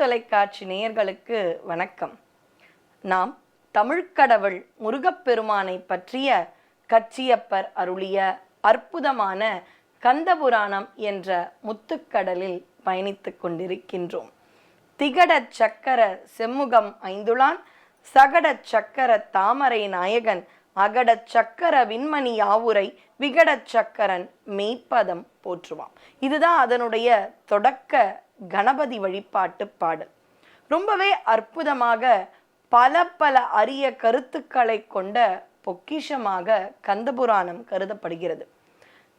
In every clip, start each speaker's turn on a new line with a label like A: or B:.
A: தொலைக்காட்சி நேயர்களுக்கு வணக்கம். நாம் தமிழ்க்கடவுள் முருகப்பெருமானை பற்றிய கச்சியப்பர் அருளிய அற்புதமான கந்தபுராணம் என்ற முத்துக்கடலில் பயணித்துக் கொண்டிருக்கின்றோம். திகடச் சக்கர செம்முகம் ஐந்துளான் சகடச் சக்கர தாமரை நாயகன் அகடச் சக்கர விண்மணி ஆவுரை விகட சக்கரன் மெய்ப்பதம் போற்றுவாம். இதுதான் அதனுடைய தொடக்க கணபதி வழிபாட்டு பாடல். ரொம்பவே அற்புதமாக பல பல அரிய கருத்துக்களை கொண்ட பொக்கிஷமாக கந்தபுராணம் கருதப்படுகிறது.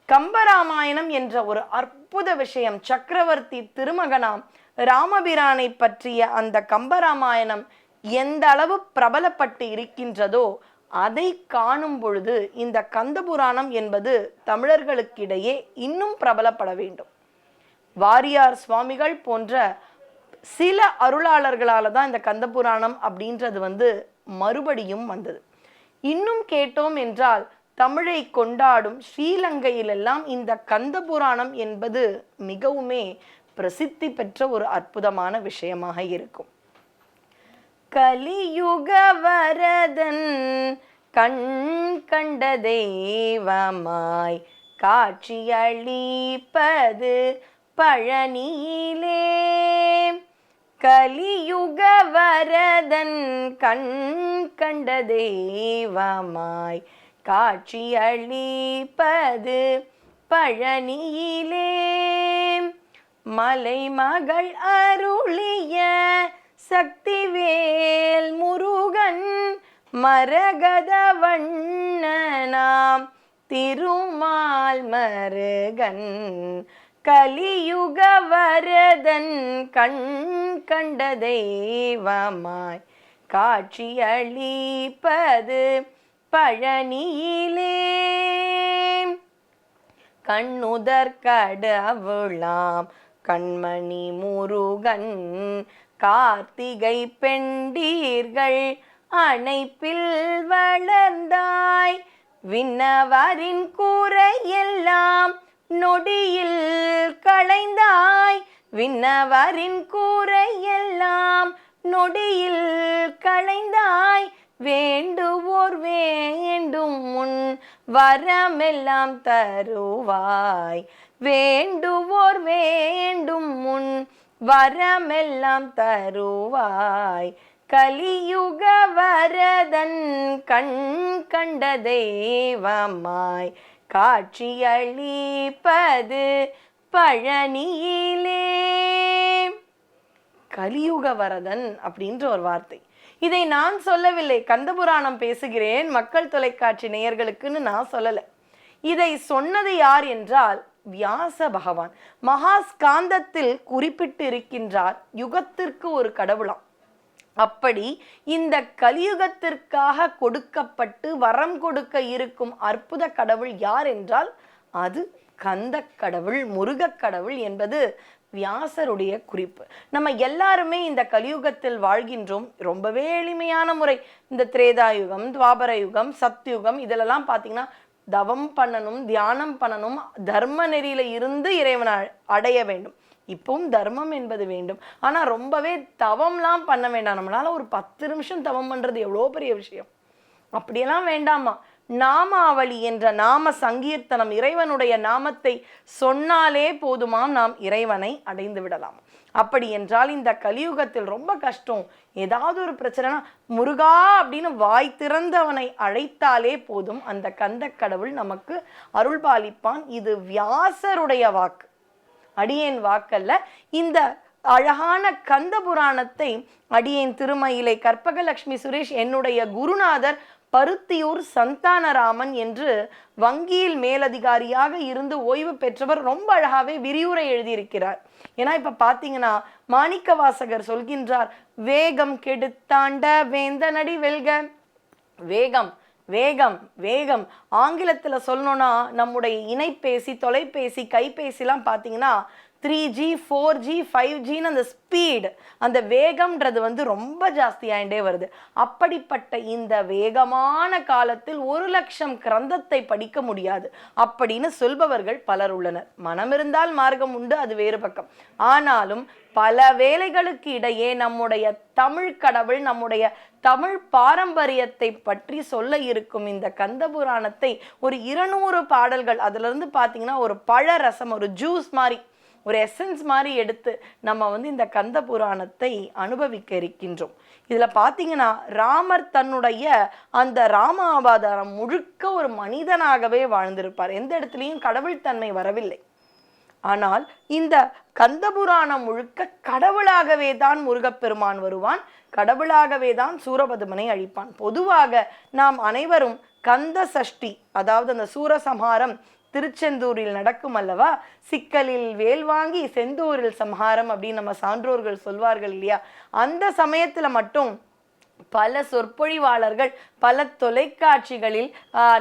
A: கம்பராமாயணம் என்ற ஒரு அற்புத விஷயம் சக்கரவர்த்தி திருமகனாம் ராமபிரானை பற்றிய அந்த கம்பராமாயணம் எந்த அளவு பிரபலப்பட்டு இருக்கின்றதோ அதை காணும் பொழுது இந்த கந்தபுராணம் என்பது தமிழர்களுக்கிடையே இன்னும் பிரபலப்பட வேண்டும். வாரியார் சுவாமிகள் போன்ற சில அருளாளர்களால தான் இந்த கந்தபுராணம் அப்படின்றது வந்து மறுபடியும் வந்தது. இன்னும் கேட்டோம் என்றால் தமிழை கொண்டாடும் ஸ்ரீலங்கையிலெல்லாம் இந்த கந்தபுராணம் என்பது மிகவுமே பிரசித்தி பெற்ற ஒரு அற்புதமான விஷயமாக இருக்கும். கலியுக வரதன் கண் கண்ட தெய்வமாய் காட்சியளிப்பது பழனியிலே கலியுக வரதன் கண் கண்ட தெய்வமாய் காட்சியளிப்பது பழனியிலே மலைமகள் அருளிய சக்திவேல் முருகன் மரகத வண்ணனாம் திருமால் மருகன் கலியுக வரதன் கண் கண்ட தெய்வமாய் காட்சியளிப்பது பழனியிலே. கண்ணுதற் கடவுளாம் கண்மணி முருகன் கார்த்திகை பெண்டீர்கள் அணைப்பில் வளர்ந்தாய். விண்ணவரின் கூரையெல்லாம் நொடியில் களைந்தாய். விண்ணவரின் கூரை எல்லாம் நொடியில் களைந்தாய். வேண்டுவோர் வேண்டும் முன் வரமெல்லாம் தருவாய். வேண்டுவோர் வேண்டும் முன் வரமெல்லாம் தருவாய். கலியுக வரதன் கண் கண்ட தெய்வமாய். காட்சியளிப்பது பழனியிலே. கலியுக வரதன் அப்படின்ற ஒரு வார்த்தை. இதை நான் சொல்லவில்லை. கந்தபுராணம் பேசுகிறேன். மக்கள் தொலைக்காட்சி நேயர்களுக்குன்னு நான் சொல்லலை. இதை சொன்னது யார் என்றால் வியாச பகவான். மகாஸ்காந்தத்தில் குறிப்பிட்டு இருக்கின்றார் யுகத்திற்கு ஒரு கடவுளாம். அப்படி இந்த கலியுகத்திற்காக கொடுக்கப்பட்டு வரம் கொடுக்க இருக்கும் அற்புத கடவுள் யார் என்றால் அது கந்த கடவுள் முருகக் கடவுள் என்பது வியாசருடைய குறிப்பு. நம்ம எல்லாருமே இந்த கலியுகத்தில் வாழ்கின்றோம். ரொம்பவே எளிமையான முறை. இந்த திரேதாயுகம் துவாபர யுகம் சத்யுகம் இதிலெல்லாம் பார்த்தீங்கன்னா தவம் பண்ணணும் தியானம் பண்ணணும் தர்ம நெறியில இருந்து இறைவனை அடைய வேண்டும். இப்பவும் தர்மம் என்பது வேண்டும். ஆனால் ரொம்பவே தவம்லாம் பண்ண வேண்டாம். நம்மளால ஒரு பத்து நிமிஷம் தவம் பண்ணுறது எவ்வளோ பெரிய விஷயம். அப்படியெல்லாம் வேண்டாமா? நாமாவளி என்ற நாம சங்கீர்த்தனம் இறைவனுடைய நாமத்தை சொன்னாலே போதுமாம் நாம் இறைவனை அடைந்து விடலாம். அப்படி என்றால் இந்த கலியுகத்தில் ரொம்ப கஷ்டம். ஏதாவது ஒரு பிரச்சனைனா முருகா அப்படின்னு வாய் திறந்தவனை அழைத்தாலே போதும். அந்த கந்த கடவுள் நமக்கு அருள் பாலிப்பான். இது வியாசருடைய வாக்கு. அடியேன் வாக்கல்ல. இந்த அழகான கந்த புராணத்தை அடியேன் திருமயிலை கற்பகலட்சுமி சுரேஷ் என்னுடைய குருநாதர் பருத்தியூர் சந்தானராமன் என்று வங்கியில் மேலதிகாரியாக இருந்து ஓய்வு பெற்றவர் ரொம்ப அழகாவே விரிவுரை எழுதியிருக்கிறார். ஏன்னா இப்ப பாத்தீங்கன்னா மாணிக்க வாசகர் சொல்கின்றார் வேகம் கெடுத்தாண்ட வேந்தனடி வெல்க. வேகம் வேகம் வேகம். ஆங்கிலத்தில் சொல்லணும்னா நம்முடைய இணைப்பேசி தொலைபேசி கைபேசிலாம் பார்த்தீங்கன்னா three G four G five ஜின்னு அந்த ஸ்பீடு அந்த வேகம்ன்றது வந்து ரொம்ப ஜாஸ்தியாயிண்டே வருது. அப்படிப்பட்ட இந்த வேகமான காலத்தில் ஒரு லட்சம் கிரந்தத்தை படிக்க முடியாது அப்படின்னு சொல்பவர்கள் பலர் உள்ளனர். மனம் இருந்தால் மார்க்கம் உண்டு அது வேறு பக்கம். ஆனாலும் பல வேலைகளுக்கு இடையே நம்முடைய தமிழ் கடவுள் நம்முடைய தமிழ் பாரம்பரியத்தை பற்றி சொல்ல இருக்கும் இந்த கந்த புராணத்தை ஒரு இருநூறு பாடல்கள் அதுலேருந்து பார்த்தீங்கன்னா ஒரு பழ ரசம் ஒரு ஜூஸ் மாதிரி ஒரு எசன்ஸ் மாதிரி எடுத்து நம்ம வந்து இந்த கந்த புராணத்தை அனுபவிக்க இருக்கின்றோம். இதுல பார்த்தீங்கன்னா ராமர் தன்னுடைய அந்த ராம அவதாரம் முழுக்க ஒரு மனிதனாகவே வாழ்ந்திருப்பார். எந்த இடத்துலையும் கடவுள் தன்மை வரவில்லை. ஆனால் இந்த கந்தபுராணம் முழுக்க கடவுளாகவே தான் முருகப்பெருமான் வருவான் கடவுளாகவே தான் சூரபதுமனை அழிப்பான். பொதுவாக நாம் அனைவரும் கந்த சஷ்டி அதாவது அந்த சூரசம்ஹாரம் திருச்செந்தூரில் நடக்கும் அல்லவா? சிக்கலில் வேல் வாங்கி செந்தூரில் சம்ஹாரம் அப்படின்னு நம்ம சான்றோர்கள் சொல்வார்கள் இல்லையா? அந்த சமயத்தில் மட்டும் பல சொற்பொழிவாளர்கள் பல தொலைக்காட்சிகளில்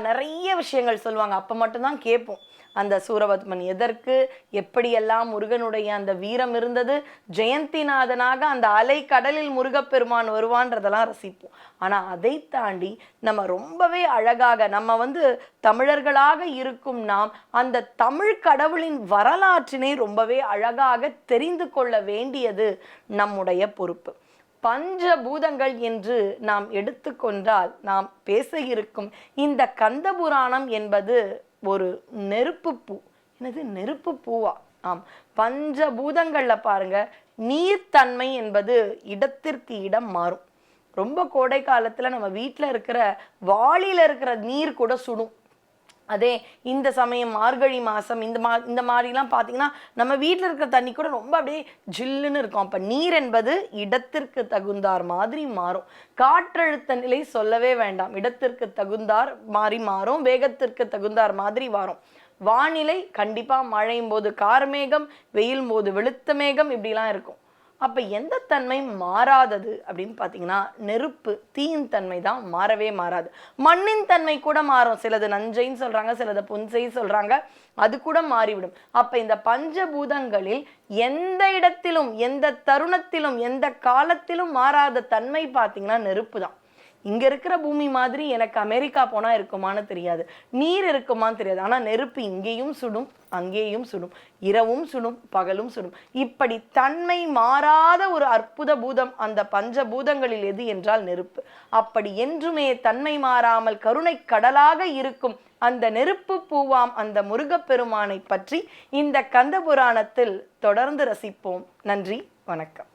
A: நிறைய விஷயங்கள் சொல்லுவாங்க. அப்போ மட்டும்தான் கேட்போம். அந்த சூரபத்மன் எதற்கு? எப்படியெல்லாம் முருகனுடைய அந்த வீரம் இருந்தது? ஜெயந்திநாதனாக அந்த அலை கடலில் முருகப்பெருமான் வருவான்றதெல்லாம் ரசிப்போம். ஆனால் அதை தாண்டி நம்ம ரொம்பவே அழகாக நம்ம வந்து தமிழர்களாக இருக்கும் நாம் அந்த தமிழ் கடவுளின் வரலாற்றினை ரொம்பவே அழகாக தெரிந்து கொள்ள வேண்டியது நம்முடைய பொறுப்பு. பஞ்சபூதங்கள் என்று நாம் எடுத்துக்கொண்டால் நாம் பேச இருக்கும் இந்த கந்தபுராணம் என்பது ஒரு நெருப்பு பூ. எனது நெருப்பு பூவா? ஆம். பஞ்சபூதங்களில் பாருங்க நீர்த்தன்மை என்பது இடத்திற்கு இடம் மாறும். ரொம்ப கோடை காலத்தில் நம்ம வீட்டில் இருக்கிற வாளியில் இருக்கிற நீர் கூட சுடும். அதே இந்த சமயம் மார்கழி மாதம் இந்த மா இந்த மாதிரிலாம் பார்த்தீங்கன்னா நம்ம வீட்டில் இருக்கிற தண்ணி கூட ரொம்ப அப்படியே ஜில்லுன்னு இருக்கும். அப்போ நீர் என்பது இடத்திற்கு தகுந்தார் மாதிரி மாறும். காற்றழுத்த நிலை சொல்லவே வேண்டாம். இடத்திற்கு தகுந்தார் மாறி மாறும். வேகத்திற்கு தகுந்தார் மாதிரி மாறும். வானிலை கண்டிப்பாக மழையும் போது கார்மேகம் வெயில் போது வெளுத்த மேகம் இப்படிலாம் இருக்கும். அப்ப எந்த தன்மை மாறாதது அப்படின்னு பார்த்தீங்கன்னா நெருப்பு தீயின் தன்மை தான் மாறவே மாறாது. மண்ணின் தன்மை கூட மாறும். சிலது நஞ்சைன்னு சொல்றாங்க சிலது புன்சை சொல்றாங்க. அது கூட மாறிவிடும். அப்ப இந்த பஞ்சபூதங்களில் எந்த இடத்திலும் எந்த தருணத்திலும் எந்த காலத்திலும் மாறாத தன்மை பார்த்தீங்கன்னா நெருப்பு தான். இங்க இருக்கிற பூமி மாதிரி எனக்கு அமெரிக்கா போனா இருக்குமான்னு தெரியாது. நீர் இருக்குமான்னு தெரியாது. ஆனா நெருப்பு இங்கேயும் சுடும் அங்கேயும் சுடும். இரவும் சுடும் பகலும் சுடும். இப்படி தன்மை மாறாத ஒரு அற்புத பூதம் அந்த பஞ்ச பூதங்களில் எது என்றால் நெருப்பு. அப்படி என்றுமே தன்மை மாறாமல் கருணை கடலாக இருக்கும் அந்த நெருப்பு பூவாம் அந்த முருகப்பெருமானை பற்றி இந்த கந்த புராணத்தில் தொடர்ந்து ரசிப்போம். நன்றி வணக்கம்.